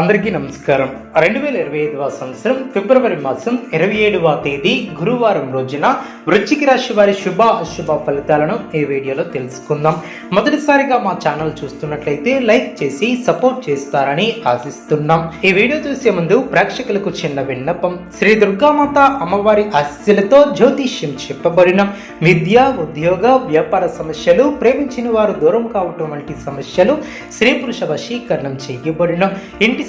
అందరికీ నమస్కారం. రెండు వేల ఇరవై ఐదవ సంవత్సరం ఫిబ్రవరి మాసం ఇరవై ఏడవ తేదీ గురువారం రోజున వృశ్చిక రాశి వారి శుభ అశుభ ఫలితాలను ఈ వీడియోలో తెలుసుకుందాం. మొదటిసారిగా మా ఛానల్ చూస్తున్నట్లయితే లైక్ చేసి సపోర్ట్ చేస్తారని ఆశిస్తున్నాం. ఈ వీడియో చూసే ముందు ప్రేక్షకులకు చిన్న విన్నపం. శ్రీ దుర్గామాత అమ్మవారి ఆశీస్సులతో జ్యోతిష్యం చెప్పబడిన విద్య ఉద్యోగ వ్యాపార సమస్యలు ప్రేమించిన వారు దూరం కావటం వంటి సమస్యలు స్త్రీ పురుష వశీకరణం చేయబడిన ఇంటి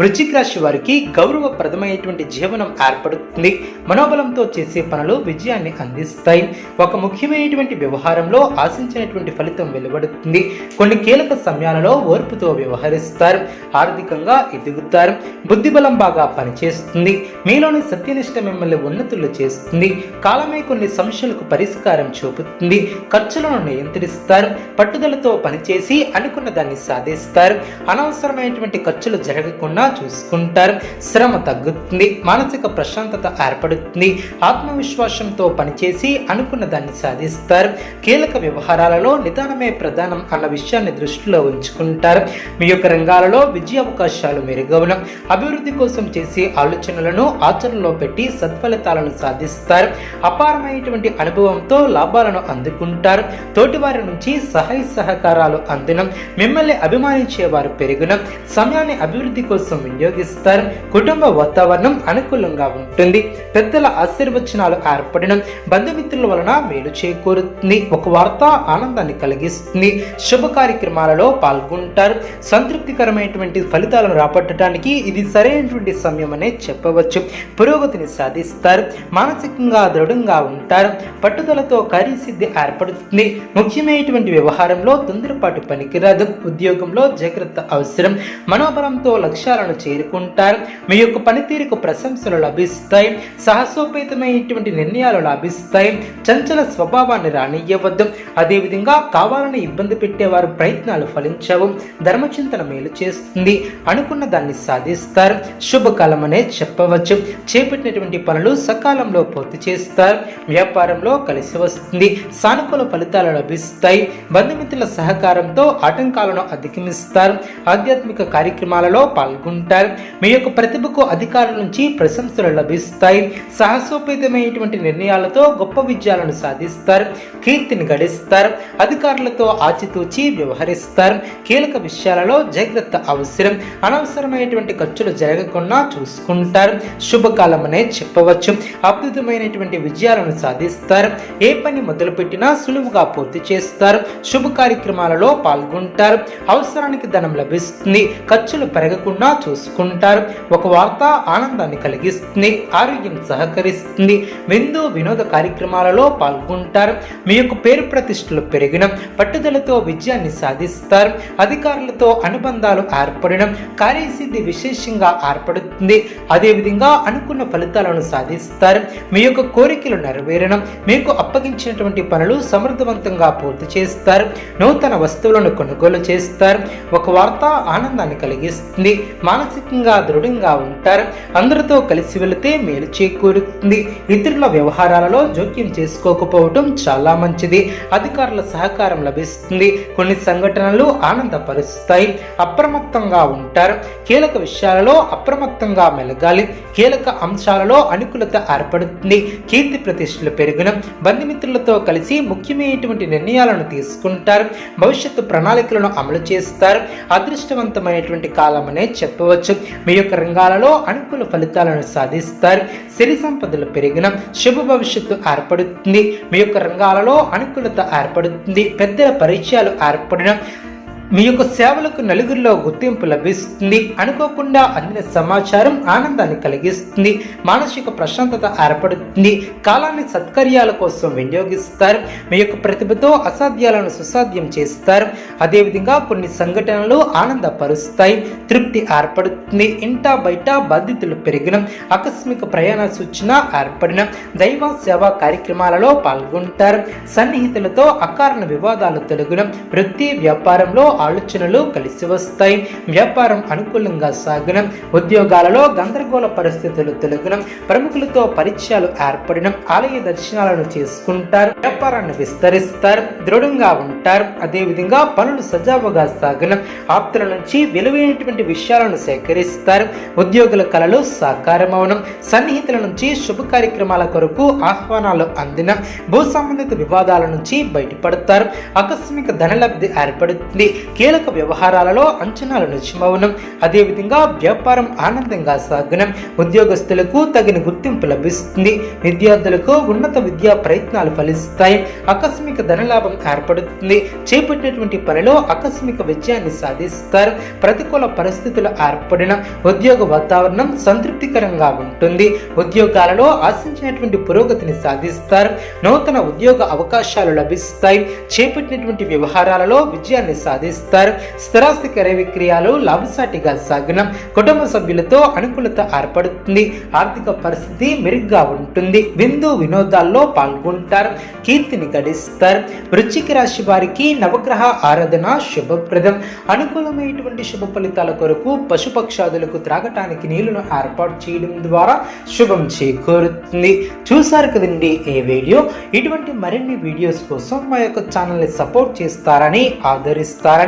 వృశ్చిక రాశి వారికి గౌరవప్రదమైనటువంటి జీవనం ఏర్పడుతుంది. మనోబలంతో చేసే పనులు విజయాన్ని అందిస్తాయి. ఒక ముఖ్యమైనటువంటి వ్యవహారంలో ఆశించినటువంటి ఫలితం వెలువడుతుంది. కొన్ని కీలక సమయాలలో ఓర్పుతో వ్యవహరిస్తారు. ఆర్థికంగా ఎదుగుతారు. బుద్ధిబలం బాగా పనిచేస్తుంది. మీలోని సత్యనిష్ట మిమ్మల్ని ఉన్నతులు చేస్తుంది. కాలమే కొన్ని సమస్యలకు పరిష్కారం చూపుతుంది. ఖర్చులను నియంత్రిస్తారు. పట్టుదలతో పనిచేసి అనుకున్న దాన్ని సాధిస్తారు. అనవసరమైనటువంటి ఖర్చులు జరగకుండా చూసుకుంటారు. శ్రమ తగ్గుతుంది మానసిక ప్రశాంతత ఏర్పడుతుంది. ఆత్మవిశ్వాసంతో పనిచేసి అనుకున్న దాన్ని సాధిస్తారు. కీలక వ్యవహారాలలో నిదానమే ప్రధానం అన్న విషయాన్ని దృష్టిలో ఉంచుకుంటారు. మీ యొక్క రంగాలలో విజయ అవకాశాలు అభివృద్ధి కోసం చేసే ఆలోచనలను ఆచరణలో పెట్టి సత్ఫలితాలను సాధిస్తారు. అపారమైనటువంటి అనుభవంతో లాభాలను అందుకుంటారు. తోటివారి నుంచి సహాయ సహకారాలు అందడం మిమ్మల్ని అభిమానించేవారు పెరుగున. సమయాన్ని అభివృద్ధి కోసం వినియోగిస్తారు. కుటుంబ వాతావరణం అనుకూలంగా ఉంటుంది. పెద్దల ఆశీర్వచనాలు ఏర్పడడం బంధుమిత్రుల వలన మేలు చేకూరుతుంది. ఒక వార్త ఆనందాన్ని కలిగిస్తుంది. శుభ కార్యక్రమాలలో పాల్గొంటారు. సంతృప్తికరమైనటువంటి ఫలితాలను రాబట్టడానికి ఇది సరైనటువంటి సమయం అనే చెప్పవచ్చు. పురోగతిని సాధిస్తారు. మానసికంగా దృఢంగా ఉంటారు. పట్టుదలతో కార్యసిద్ధి ఏర్పడుతుంది. ముఖ్యమైనటువంటి వ్యవహారంలో తొందరపాటు పనికిరాదు. ఉద్యోగంలో జాగ్రత్త అవసరం. మనోబలంతో లక్ష్యాలను చేరుకుంటారు. మీ యొక్క పనితీరుకు ప్రశంసలు లభిస్తాయి. సాహసోపేతమైనటువంటి నిర్ణయాలు లభిస్తాయి. చంచల స్వభావాన్ని రానియ్యవద్దు. అదేవిధంగా కావాలని ఇబ్బంది పెట్టేవారు ప్రయత్నాలు ఫలించవు. ధర్మచింతన మేలు చేస్తుంది. అనుకున్న దాన్ని సాధిస్తారు. శుభకాలం అనే చెప్పవచ్చు. చేపట్టినటువంటి పనులు సకాలంలో పూర్తి చేస్తారు. వ్యాపారంలో కలిసి వస్తుంది. సానుకూల ఫలితాలు లభిస్తాయి. బంధుమిత్రుల సహకారంతో ఆటంకాలను అధిగమిస్తారు. ఆధ్యాత్మిక కార్యక్రమాలలో పాల్గొంటారు మీ యొక్క ప్రతిభకు అధికారుల నుంచి ప్రశంసలు లభిస్తాయి. సాహసోపేతమైనటువంటి నిర్ణయాలతో గొప్ప విజయాలను సాధిస్తారు. కీర్తిని గడిస్తారు. అధికారులతో ఆచితూచి వ్యవహరిస్తారు. కీలక విషయాలలో జాగ్రత్త అవసరం. అనవసరమైనటువంటి ఖర్చులు జరగకుండా చూసుకుంటారు. శుభకాలం అనే చెప్పవచ్చు. అద్భుతమైనటువంటి విజయాలను సాధిస్తారు. ఏ పని మొదలుపెట్టినా సులువుగా పూర్తి చేస్తారు. శుభ కార్యక్రమాలలో పాల్గొంటారు. అవసరానికి ధనం లభిస్తుంది. ఖర్చులు పెరగకుండా చూసుకుంటారు. ఒక వార్త ఆనందాన్ని కలిగిస్తుంది ఆరోగ్యం సహకరిస్తుంది విందు వినోద కార్యక్రమాలలో పాల్గొంటారు. మీ యొక్క పేరు ప్రతిష్టలు పెరిగిన పట్టుదలతో విజయాన్ని సాధిస్తారు. అధికారులతో అనుబంధాలు ఏర్పడడం కార్యసిద్ధి విశేషంగా ఏర్పడుతుంది. అదేవిధంగా అనుకున్న ఫలితాలను సాధిస్తారు. మీ యొక్క కోరికలు నెరవేరడం మీకు అప్పగించినటువంటి పనులు సమర్థవంతంగా పూర్తి చేస్తారు. నూతన వస్తువులను కొనుగోలు చేస్తారు. ఒక వార్త ఆనందాన్ని కలిగిస్తుంది. మానసికంగా దృఢంగా ఉంటారు. అందరితో కలిసి వెళితే మేలు చేకూరుతుంది. ఇతరుల వ్యవహారాలలో జోక్యం చేసుకోకపోవటం చాలా మంచిది. అధికారుల సహకారం లభిస్తుంది. కొన్ని సంఘటనలు ఆనందపరుస్తాయి. అప్రమత్తంగా ఉంటారు. కీలక విషయాలలో అప్రమత్తంగా మెలగాలి. కీలక అంశాలలో అనుకూలత ఏర్పడుతుంది. కీర్తి ప్రతిష్టలు పెరుగున బంధుమిత్రులతో కలిసి ముఖ్యమైనటువంటి నిర్ణయాలను తీసుకుంటారు. భవిష్యత్తు ప్రణాళికలను అమలు చేస్తారు. అదృష్టవంతమైనటువంటి కాలమనే చెప్పవచ్చు. మీ యొక్క రంగాలలో అనుకూల ఫలితాలను సాధిస్తారు. సిరి సంపదలు పెరిగిన శుభ భవిష్యత్తు ఏర్పడుతుంది. మీ యొక్క రంగాలలో అనుకూలత ఏర్పడుతుంది. పెద్దల పరిచయాలు ఏర్పడిన మీ యొక్క సేవలకు నలుగురిలో గుర్తింపు లభిస్తుంది. అనుకోకుండా అందిన సమాచారం ఆనందాన్ని కలిగిస్తుంది. మానసిక ప్రశాంతత ఏర్పడుతుంది. కాలాన్ని సత్కర్యాల కోసం వినియోగిస్తారు. మీ యొక్క ప్రతిభతో అసాధ్యాలను సుసాధ్యం చేస్తారు. అదేవిధంగా కొన్ని సంఘటనలు ఆనందపరుస్తాయి. తృప్తి ఏర్పడుతుంది. ఇంటా బయట బాధ్యతలు పెరిగిన. ఆకస్మిక ప్రయాణ సూచన ఏర్పడిన. దైవ సేవా కార్యక్రమాలలో పాల్గొంటారు. సన్నిహితులతో అకారణ వివాదాలు తొలగిన. వృత్తి వ్యాపారంలో ఆలోచనలు కలిసి వస్తాయి. వ్యాపారం అనుకూలంగా సాగడం ఉద్యోగాలలో గందరగోళ పరిస్థితులు తొలగడం ప్రముఖులతో పరిచయాలు ఏర్పడడం. ఆలయ దర్శనాలను చేసుకుంటారు. వ్యాపారాన్ని విస్తరిస్తారు. దృఢంగా ఉంటారు. అదేవిధంగా పనులు సజావుగా సాగడం ఆప్తుల నుంచి విలువైనటువంటి విషయాలను సేకరిస్తారు. ఉద్యోగుల కళలు సాకారమవడం సన్నిహితుల నుంచి శుభ కార్యక్రమాల కొరకు ఆహ్వానాలు అందిన. భూ సంబంధిత వివాదాల నుంచి బయటపడతారు. ఆకస్మిక ధనలబ్ధి ఏర్పడుతుంది. కీలక వ్యవహారాలలో అంచనాలు నిజమవడం అదేవిధంగా వ్యాపారం ఆనందంగా సాగడం ఉద్యోగస్తులకు తగిన గుర్తింపు లభిస్తుంది. విద్యార్థులకు ఉన్నత విద్యా ప్రయత్నాలు ఫలిస్తాయి. ఆకస్మిక ధనలాభం ఏర్పడుతుంది. చేపట్టినటువంటి పనిలో ఆకస్మిక విజయాన్ని సాధిస్తారు. ప్రతికూల పరిస్థితులు ఏర్పడిన ఉద్యోగ వాతావరణం సంతృప్తికరంగా ఉంటుంది. ఉద్యోగాలలో ఆశించినటువంటి పురోగతిని సాధిస్తారు. నూతన ఉద్యోగ అవకాశాలు లభిస్తాయి. చేపట్టినటువంటి వ్యవహారాలలో విజయాన్ని సాధిస్తారు. స్థిరాస్తి క్రయ విక్రయాలు లాభసాటిగా సాగనం. కుటుంబ సభ్యులతో అనుకూలత ఏర్పడుతుంది. ఆర్థిక పరిస్థితి మెరుగ్గా ఉంటుంది. విందు వినోదాల్లో పాల్గొంటారు. కీర్తిని గడిస్తారు. వృశ్చిక రాశి వారికి నవగ్రహ ఆరాధన శుభప్రదం. అనుకూలమైనటువంటి శుభ ఫలితాల కొరకు పశుపక్షాదులకు త్రాగటానికి నీళ్ళను ఏర్పాటు చేయడం ద్వారా శుభం చేకూరుతుంది. చూశారు కదండి ఈ వీడియో? ఇటువంటి మరిన్ని వీడియోస్ కోసం మా యొక్క ఛానల్ని సపోర్ట్ చేస్తారని ఆదరిస్తారని